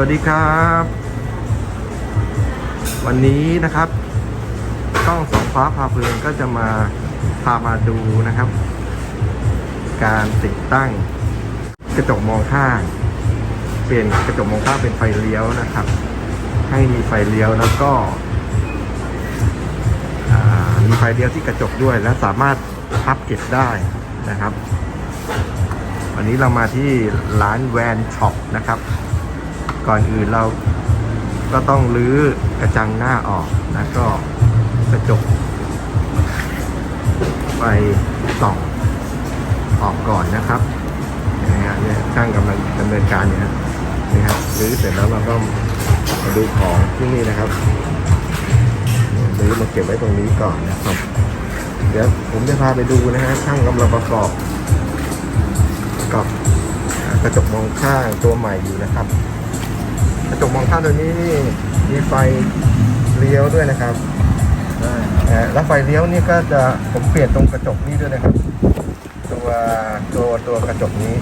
วัสดีครับ วันนี้นะครับช่องสองฟ้าพาเพลินก็จะมาพามาดูนะครับ การติดตั้งกระจกมองข้าง เปลี่ยนกระจกมองข้างเป็นไฟเลี้ยวนะครับ ให้มีไฟเลี้ยวแล้วก็มีไฟเลี้ยวที่กระจกด้วย และสามารถพับเก็บได้นะครับ วันนี้เรามาที่ร้านแวนช็อปนะครับ ก่อนอื่นเราก็ต้องรื้อกระจังหน้าออกแล้วก็กระจกไฟส่องออกก่อนนะครับนะฮะเนี่ยช่างกำลังดำเนินการอยู่นะนี่ครับรื้อเสร็จแล้วเราก็มาดูของที่นี่นะครับรื้อมาเก็บไว้ตรงนี้ก่อนนะครับ เดี๋ยวผมจะพาไปดูนะฮะช่างกำลังประกอบประกอบกระจกมองข้างตัวใหม่อยู่นะครับ กระจกมองข้างตัวนี้นี่มีไฟเลี้ยวด้วยนะครับอ่าแล้วไฟเลี้ยวนี่ก็จะผมเปลี่ยนตรงกระจกนี้ด้วยนะครับ ตัวตัวตัวกระจกนี้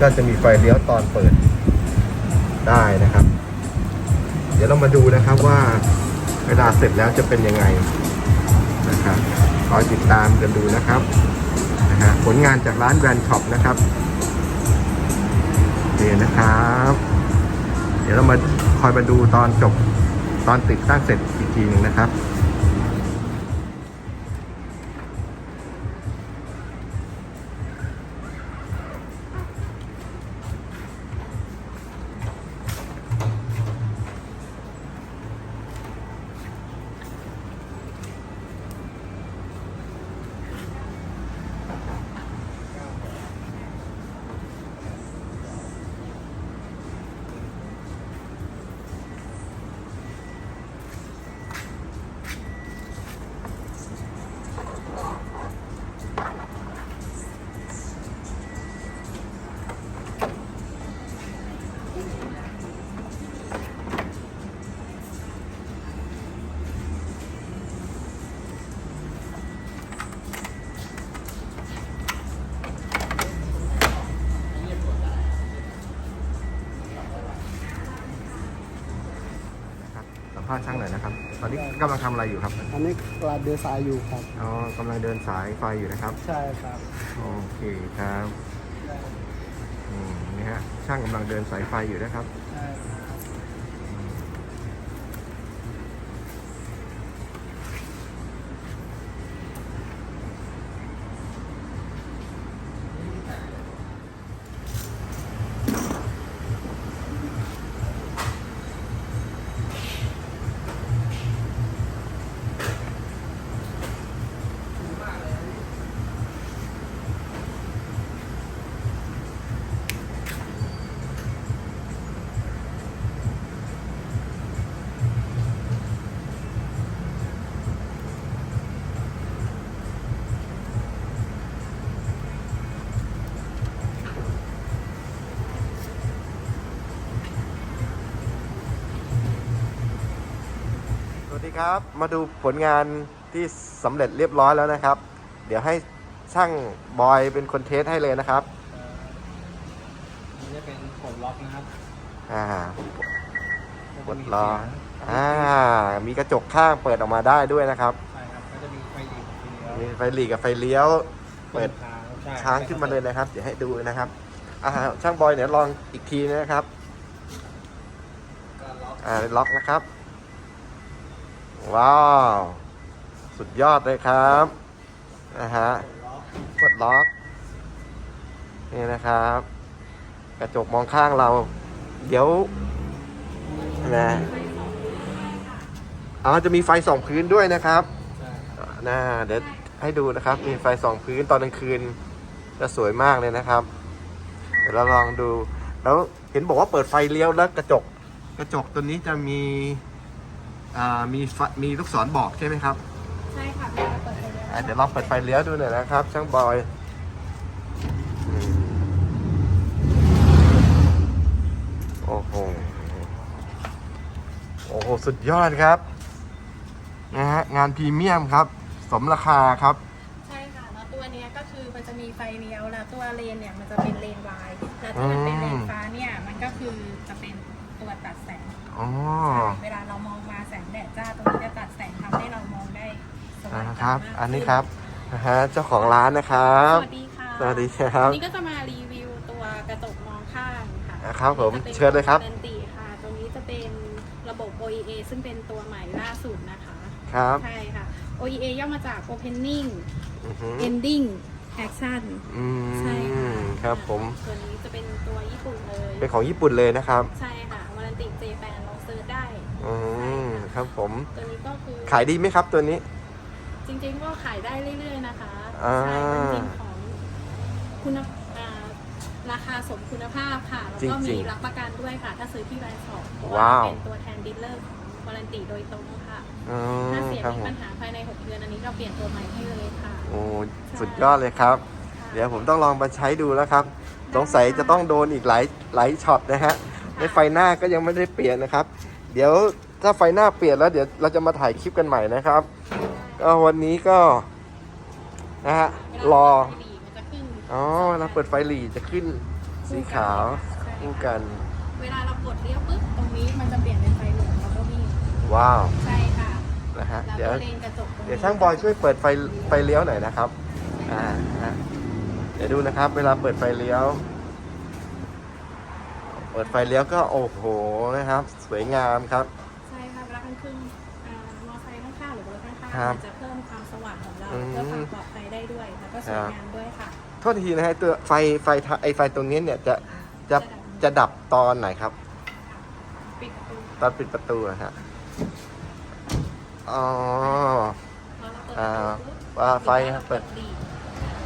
ก็จะมีไฟเลี้ยวตอนเปิดได้นะครับ เดี๋ยวเรามาดูนะครับว่าเวลาเสร็จแล้วจะเป็นยังไงนะครับคอยติดตามกันดูนะครับนะฮะผลงานจากร้านแบรนด์ช็อปนะครับเดี๋ยวนะครับ เดี๋ยวมาคอยมาดูตอนจบตอนติดตั้งเสร็จอีกทีหนึ่งนะครับาษณ์ช่างหน่อยนะครับ ตอนนี้กำลังทำอะไรอยู่ครับ อันนี้กลาดเดือสายอยู่ครับ อ๋อกำลังเดินสายไฟอยู่นะครับ ใช่ครับ โอเคครับอืมนี่ฮะช่างกำลังเดินสายไฟอยู่นะครับ ใช่ ดีครับ มาดูผลงานที่สำเร็จเรียบร้อยแล้วนะครับ เดี๋ยวให้ช่างบอยเป็นคนเทสให้เลยนะครับนี่จะเป็นผลล็อกนะครับ อ่าก็จะกดมีรอเสียงอ่า มีกระจกข้างเปิดออกมาได้ด้วยนะครับ ใช่ครับก็จะมีไฟดีกับไฟเลี้ยวมีไฟหลีกกับไฟเลี้ยว เปิดค้างใช่ค้างขึ้นมาเลยนะครับ เดี๋ยวให้ดูนะครับ อ่า ช่างบอยเดี๋ยวลองอีกทีนะครับก็ล็อกอ่าล็อกนะครับ ว้าว สุดยอดเลยครับนะฮะกดล็อก นี่นะครับ กระจกมองข้างเรา เดี๋ยวนะอ๋อจะมีไฟส่องพื้นด้วยนะครับน่าเดี๋ยวให้ดูนะครับ มีไฟส่องพื้นตอนกลางคืน จะสวยมากเลยนะครับ เดี๋ยวเราลองดู แล้วเห็นบอกว่าเปิดไฟเลี้ยวแล้วกระจก กระจกตัวนี้จะมี อ่ามีไฟมีลูกศรบอกใช่ไหมครับใช่ค่ะเดี๋ยวเราเปิดไปเลยอะเดี๋ยวลองเปิดไฟเลี้ยวดูหน่อยนะครับ ช่างบอยอืมโอ้โหโอ้โหสุดยอดครับนะฮะงานพรีเมียมครับ สมราคาครับ ใช่ค่ะแล้วตัวเนี้ยก็คือมันจะมีไฟเลี้ยวแล้วตัวเลนเนี่ยมันจะเป็นเลนวายแล้วที่มันเป็นเลนฟ้าเนี่ยมันก็คือจะเป็น ตัวตัดแสงอ๋อ เวลาเรามองมาแสงแดดจ้าตรงนี้จะตัดแสงทำให้เรามองได้สว่างนะครับมากอันนี้ครับนะฮะเจ้าของร้านนะครับ สวัสดีค่ะสวัสดีครับวันนี้ก็จะมารีวิวตัวกระจกมองข้างค่ะอ่าครับผมจะป็นเชิญเลยครับ ตัว Warranty ค่ะ ตรงนี้จะเป็นระบบ OEA ซึ่งเป็นตัวใหม่ล่าสุดนะคะ ครับ ใช่ค่ะ OEA ย่อมาจาก Opening อือหือ Ending Action อืใช่ค่ะมครับผม ตัวนี้จะเป็นตัวญี่ปุ่นเลย เป็นของญี่ปุ่นเลยนะครับ ใช่ค่ะวารันติเจแปนลองซื้อได้ อืม ครับผมตัวนี้ก็คือขายดีไหมครับตัวนี้ จริงๆก็ขายได้เรื่อยๆนะคะอ่า ใช่มันเป็นของคุณอ่าราคาสมคุณภาพค่ะ แล้วก็จริมีงๆรับประกันด้วยค่ะ ถ้าซื้อที่แบรนด์ช็อปเพราะว้าว่าว เป็นตัวแทนดีลเลอร์ของวารันติโดยตรงค่ะ อืถ้ามเสียครับมีผมปัญหาภายใน 6 เดือนอันนี้เราเปลี่ยนตัวใหม่ให้เลยค่ะโอ้สุดยอดเลยครับ เดี๋ยวผมต้องลองมาใช้ดูแล้วครับ สงสัยจะต้องโดนอีกหลายหลายช็อตนะฮะ ในไฟหน้าก็ยังไม่ได้เปลี่ยนนะครับ เดี๋ยว ถ้าไฟหน้าเปลี่ยนแล้วเดี๋ยวเราจะมาถ่ายคลิปกันใหม่นะครับก็วันนี้ก็นะฮะรอเวลาเปิดไฟหลีมันจะขึ้นอ๋อเวลาเปิดไฟหลีจะขึ้นสีขาวใช่คู่ค่ะกัน เวลาเรากดเลี้ยวปุ๊บตรงนี้มันจะเปลี่ยนเป็นไฟเหลืองแล้วก็วิ่งว้าวใช่ค่ะนะฮะแล้วเดี๋ยวก็เลนกระจกตรงนี้เดี๋ยวช่างบอยช่วยเปิดไฟไฟเลี้ยวหน่อยนะครับอ่าฮะเดี๋ยวดูนะครับ เวลาเปิดไฟเลี้ยว เปิดไฟเลี้ยวก็โอ้โหนะครับ สวยงามครับ ใช่ค่ะเวลากลางคืนอ่ามอไซค์ข้างๆหรือรถข้างครับๆมันจะเพิ่มความสว่างของเราอืม เพื่อความปลอดภัยได้ด้วยแล้วก็สวยงามด้วยค่ะ โทษทีนะฮะตัวไฟไฟทะไอไฟตรงนี้เนี่ยจะจะจะดับตอนไหนครับ ปิดประตูตอนปิดประตูนะฮะอ๋อพอเราเปิดอ่าประตูปุ๊บว่าไฟหรือว่าเราเปิดหลีก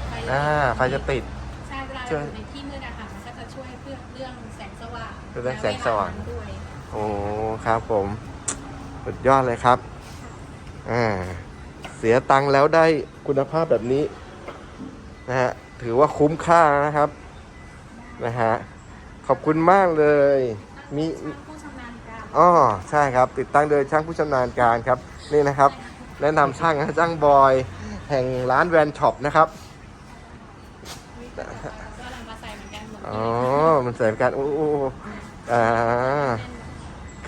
ไฟอ่าไฟจะติด ใช่เวลาช่เราวยอยู่ในที่มืดอะค่ะมันก็จะช่วยเพื่อเรื่องแสงสว่างเรื่องแสงสว่าง และเวลนอนด้วย โอ้ครับผม สุดยอดเลยครับ อ่า เสียตังค์แล้วได้คุณภาพแบบนี้ นะฮะ ถือว่าคุ้มค่านะครับ นะฮะ ขอบคุณมากเลย มีช่างผู้ชำนาญการอ๋อใช่ครับ ติดตั้งโดยช่างผู้ชำนาญการครับ นี่นะครับ แนะนำช่างนะช่างบอย แห่งร้านแวนช็อปนะครับก็นำมาใส่เหมือนกันหมดอ๋อ มันเสริมกันโอ้โอ้อ่า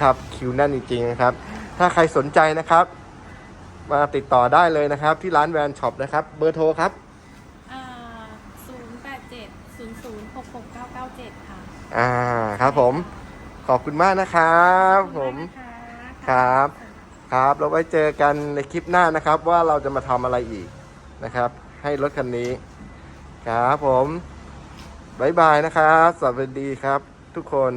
ครับคิวแน่นจริงๆนะครับ ถ้าใครสนใจนะครับ มาติดต่อได้เลยนะครับ ที่ร้านแวนช็อปนะครับ เบอร์โทรครับ ศูนย์แปดเจ็ดศูนย์ศูนย์หกหกเก้าเก้าเจ็ดค่ะอ่าครับผมขอบคุณมากนะครับผมขอบคุณมากนะคะครับครับเราไว้เจอกันในคลิปหน้านะครับ ว่าเราจะมาทำอะไรอีกนะครับ ให้รถคันนี้ ครับผมบายบายนะครับ สวัสดีครับทุกคน